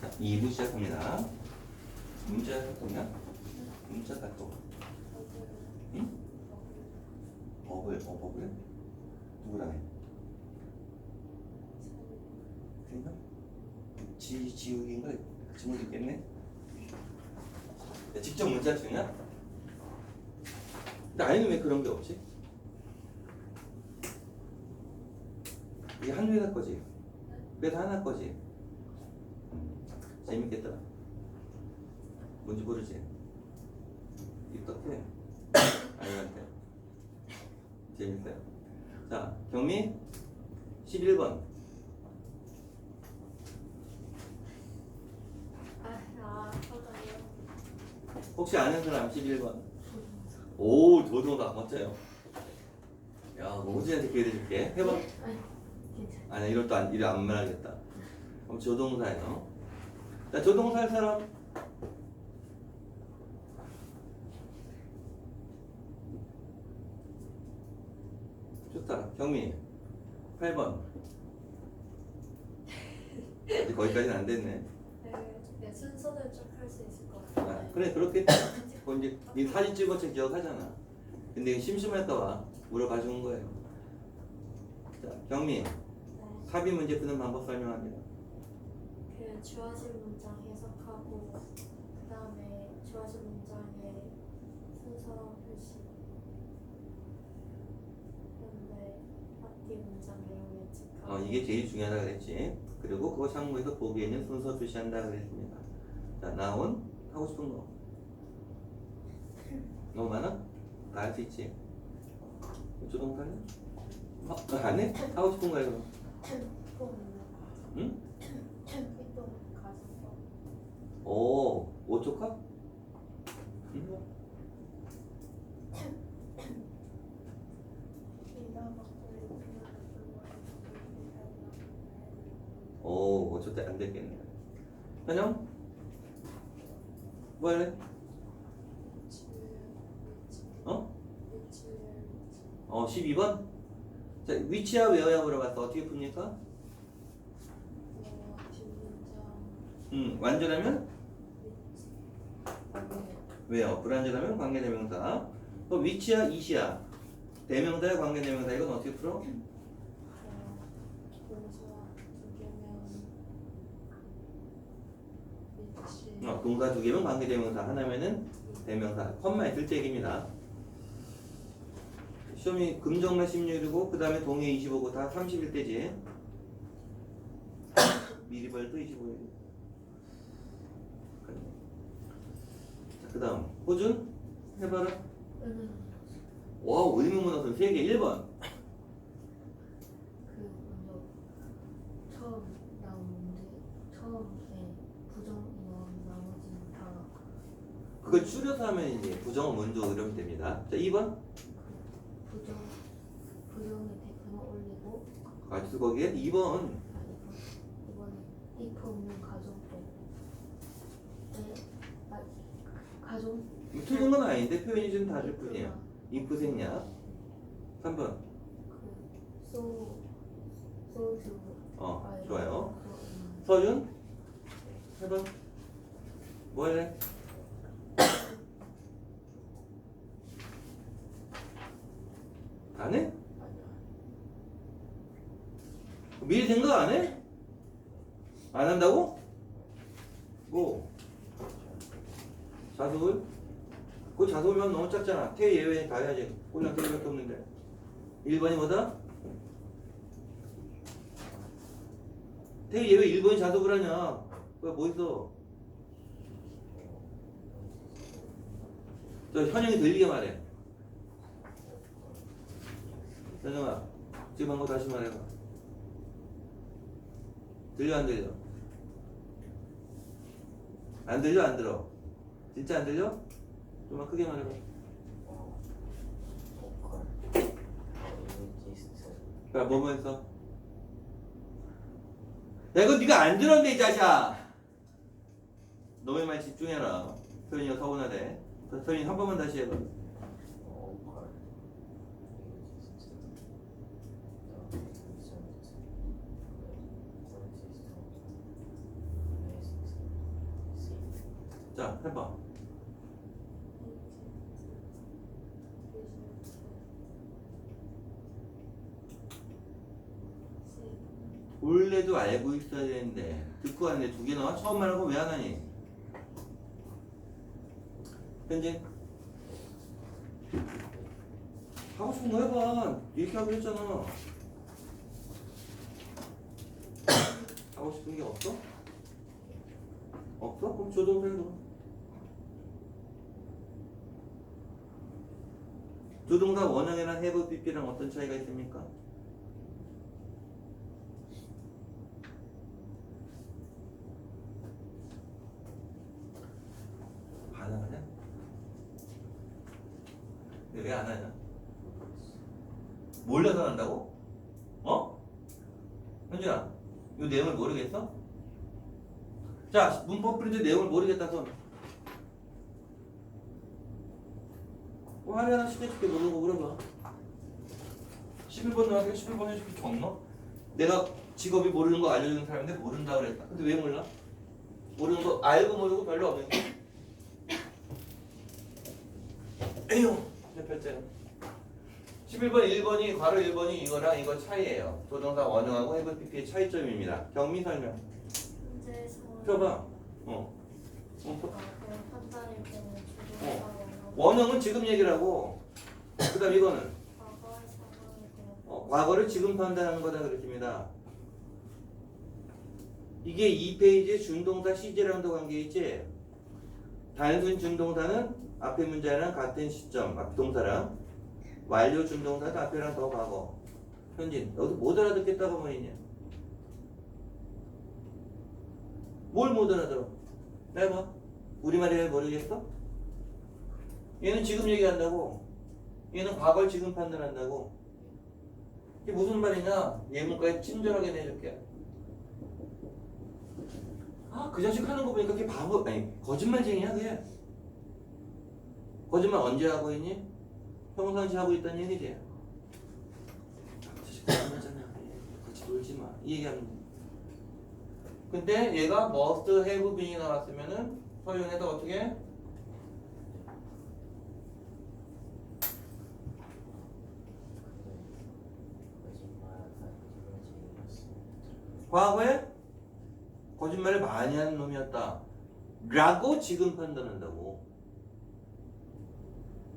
자, 2부 시작합니다. 문자 카톡이야? 문자 카톡. 응? 버블, 어, 버블? 누구랑 해? 그인가? 지? 같이 못 있겠네? 야, 직접 문자 주냐? 아이는 왜 그런 게 없지? 이게 한 회사 거지? 그래도 하나 거지? 음, 재밌겠다. 뭔지 모르지? 입덕해. 아이한테. 재밌어요. 자, 경미 11번. 아, 아. 혹시 아는 사람 11번? 오, 도도다. 멋져요. 야, 호진한테 기회 줄게. 해봐. 아니, 괜찮아. 아니, 이것도 안, 이래 안 말하겠다. 그럼 조동사예요. 자, 조동사 할 사람? 좋다. 경미. 8번. 아직 거기까지는 안 됐네. 네, 네, 순서는 좀 할 수 있을 것 같아요. 아, 그래, 그렇겠다. 그 이제 네 사진 찍었지 기억하잖아. 근데 심심할까봐 물어봐 주는 거예요. 자, 경미. 네, 삽입 문제 푸는 방법 설명합니다. 그 주어진 문장 해석하고 그 다음에 주어진 문장의 순서 표시 그다음에 앞뒤 문장 내용 예측하고 어, 이게 제일 중요하다 그랬지. 그리고 그거 참고해서 보기에는 순서 표시한다 그랬습니다. 자, 나온 하고 싶은 거. 너무 많아? 다 할 수 있지. 조동사는? 어, 안 해? 하고 싶은 거야 그럼. 또 응? 또 가서 오, 5초 컷? 응? 오, 5초 때안 됐겠네. 현영? 뭐 할래? 어? 어, 12번? 자, 위치야 웨어야 물어봤어. 어떻게 풉니까? 음, 완전하면 왜요? 불완전하면 관계대명사. 그럼 위치야 이시야. 대명사야 관계대명사. 이건 어떻게 풀어? 어, 동사 두 개면 관계대명사. 하나면은 대명사. 컴마 있을 때 얘기입니다. 시험이 금정나 16이고 그 다음에 동해 25고 다 31대지. 미리 벌도 25일. 그 다음 호준 해봐라. 와 의문문어선 3개 1번. 그 먼저 처음 나온 문제 처음에 부정이원 나머지는 다 그걸 줄여서 하면 이제 부정어 먼저 이러면 됩니다. 자 2번. 부정 부정의 대표만 올리고 가지수 거기에 2번. 아 이번 이번에 if 없는 가정법 네, 아 가정 틀린 건 아닌데 표현이 좀 다를 뿐이야. 생략. 3번. 그 so so to 어 아, 이거 좋아요. 그거, 음, 서준 해봐. 뭐 할래? 안 해? 미리 생각 안 해? 안 한다고? 뭐? 자소울? 그 너무 작잖아. 태 예외 다 해야지. 꼴랑 태밖에 없는데. 1번이 뭐다? 태 예외 1번이 자소울 하냐? 그거 뭐 있어? 저 현영이 들리게 말해. 현영아, 지금 한 거 다시 말해봐. 들려 안 들려? 안 들려 안 들어? 진짜 안 들려? 좀만 크게 말해봐. 야, 뭐뭐 했어? 야, 이거 네가 안 들었네, 이 자식아! 너의 말 집중해라. 소연이가 서운하대. 소연이 한 번만 다시 해봐. 자, 해봐. 원래도 알고 있어야 되는데 듣고 왔는데 두 개 나와? 처음 말하고 왜 안 하니? 현재 하고 싶은 거 해봐 이렇게 하기로 했잖아 하고 싶은 게 없어? 없어? 그럼 조동사로 조동사 원형이랑 have, pp랑 어떤 차이가 있습니까? 반항하냐? 왜 안 하냐? 몰라서 한다고? 어? 현준아, 이 내용을 모르겠어? 자, 문법 프린트 내용을 모르겠다 손. 뭐 하나 하나 시켜줄게 모르고 물어봐. 11번 나왔으니까 11번 해줄게 적너? 내가 직업이 모르는 거 알려주는 사람인데 모른다 그랬다. 근데 왜 몰라? 모르는 거 알고 모르고 별로 없는데. 에휴, 내 별자는. 11번, 1번이, 괄호 1번이 이거랑 이거 차이예요. 조동사 원형하고 have pp의 차이점입니다. 경미 설명. 펴봐. 어. 어. 때는 어. 원형. 원형은 지금 얘기라고. 그 다음 이거는 어, 과거를 지금 판단하는 거다 그랬습니다. 이게 2페이지의 준동사 시제랑도 관계 있지? 단순 준동사는 앞에 문자랑 같은 시점, 앞 동사랑 완료 준동사는 앞에랑 더 과거. 현진, 여기서 못 알아듣겠다고 말이냐? 뭘 못 알아들어? 해봐. 우리말이 왜 모르겠어? 얘는 지금 얘기한다고. 얘는 과거를 지금 판단한다고. 이게 무슨 말이냐? 예문까지 친절하게 내줄게. 아, 그 자식 하는 거 보니까 걔 바보, 아니, 거짓말쟁이야, 걔. 거짓말 언제 하고 있니? 평상시 하고 있다는 얘기지. 아, 그 거짓말잖아. 같이 놀지 마. 이 얘기하는 거. 근데 얘가 must have been이 나왔으면은 서윤에다 어떻게? 과거에 거짓말을 많이 하는 놈이었다. 라고 지금 판단한다고.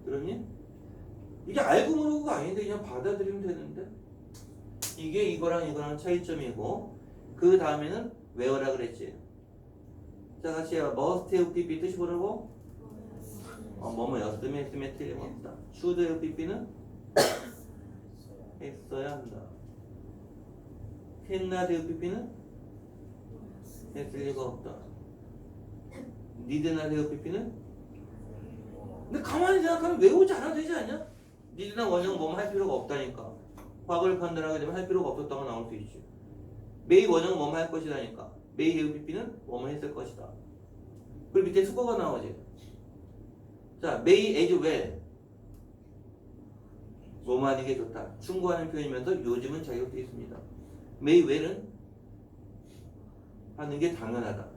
그러니? 이게 알고 모르고가 아닌데 그냥 받아들이면 되는데? 이게 이거랑 이거랑 차이점이고 그 다음에는 외워라 그랬지. 자 같이 해봐. must have pp 뜻이 뭐라고? 어, 뭐뭐였으면 했으면 틀림없다. should have pp는 했어야 한다. can not have pp는 했을 리가 없다. need not have pp는 근데 가만히 생각하면 외우지 않아도 되지 않냐? 니드나 원형 뭐뭐 할 필요가 없다니까. 과거를 판단하게 되면 할 필요가 없었다고 나올 수 있지. 메이 원형 뭐뭐 할 것이다니까. 메이 PP는 뭐뭐 했을 것이다. 그리고 밑에 수거가 나오지. 자, 메이 as well. 뭐뭐 하는 게 좋다. 충고하는 표현이면서 요즘은 자격도 있습니다. 메이 well은 하는 게 당연하다.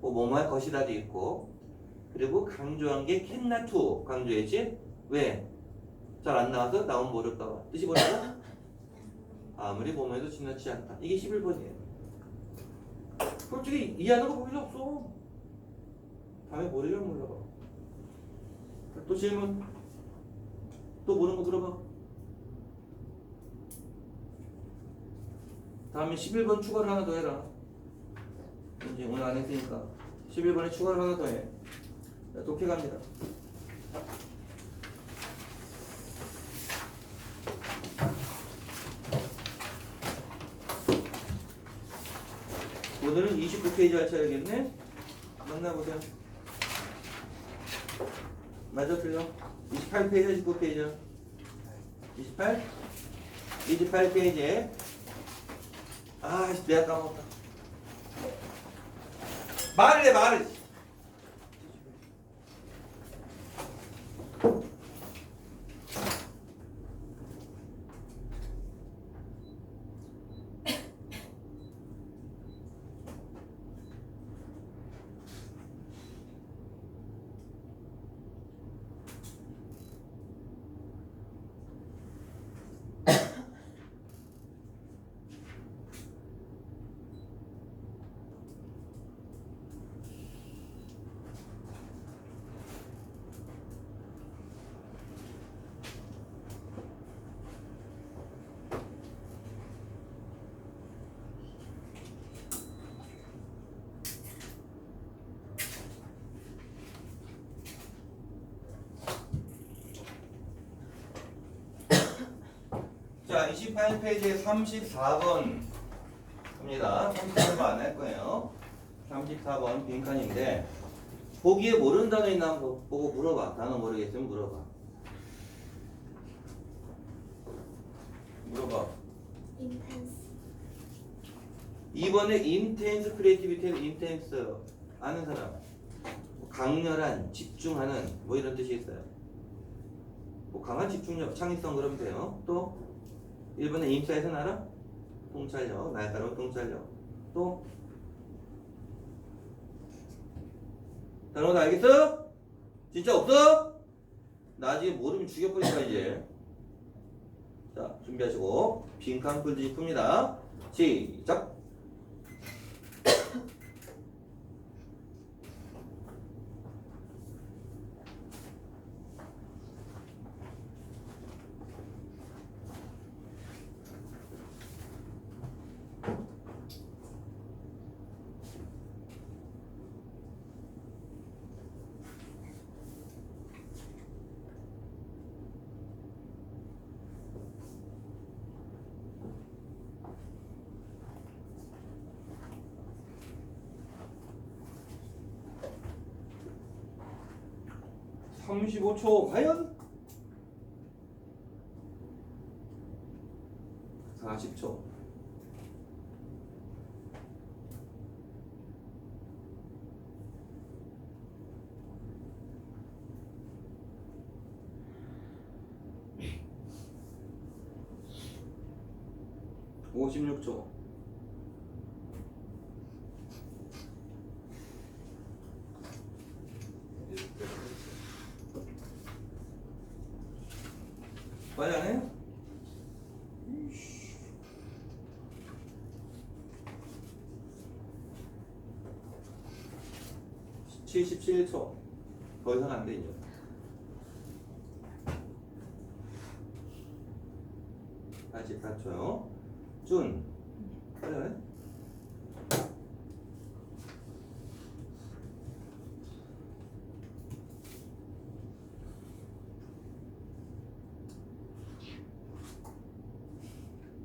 뭐 뭐뭐 할 것이다도 있고 그리고 강조한 게 to 강조했지? 왜? 잘 안 나와서 나온 모를까봐 뜻이 뭐라고? 아무리 뭐뭐 해도 지나치 않다. 이게 11번이에요. 솔직히 이해하는 거 보기 없어. 다음에 모르면 몰라봐. 또 질문. 또 모르는 거 물어봐. 다음에 11번 추가를 하나 더 해라. 이제 오늘 안 했으니까. 11번에 추가를 하나 더해. 자, 독해 갑니다 오늘은 29페이지 할 차례겠네? 만나보자. 맞아, 틀려? 28페이지, 29페이지. 28? 28페이지에. 아, 씨, 내가 까먹었다. 말을 해, 말을. 18페이지에 34번 합니다. 34번 안 할 거예요. 34번 빈칸인데 보기에 모르는 단어 있나 한번 보고 물어봐. 단어 모르겠으면 물어봐. 물어봐. intense 2번에 intense creativity는 intense 아는 사람 뭐 강렬한 집중하는 뭐 이런 뜻이 있어요 뭐 강한 집중력 창의성 그러면 돼요 또 1번에 임사에서 알아? 통찰력 날카로운 통찰력 또 다른 거 알겠어? 진짜 없어? 나중에 모르면 죽여버릴 거야 이제 자 준비하시고 빈칸 풀지 풉니다 시작 35초 과연? 40초 오십육 초 빨리 안 해요? 칠십칠 초더 이상 안 돼, 이제. 팔십사 초요. 준. 빨리 안 해?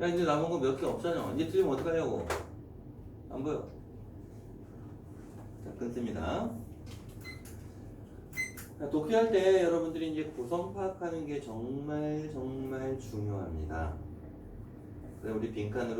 야 이제 남은 거 몇 개 없잖아. 이제 틀리면 어떡하냐고. 안 보여. 자 끊습니다. 자, 독해할 때 여러분들이 이제 구성 파악하는 게 정말 정말 중요합니다. 그래 우리 빈칸으로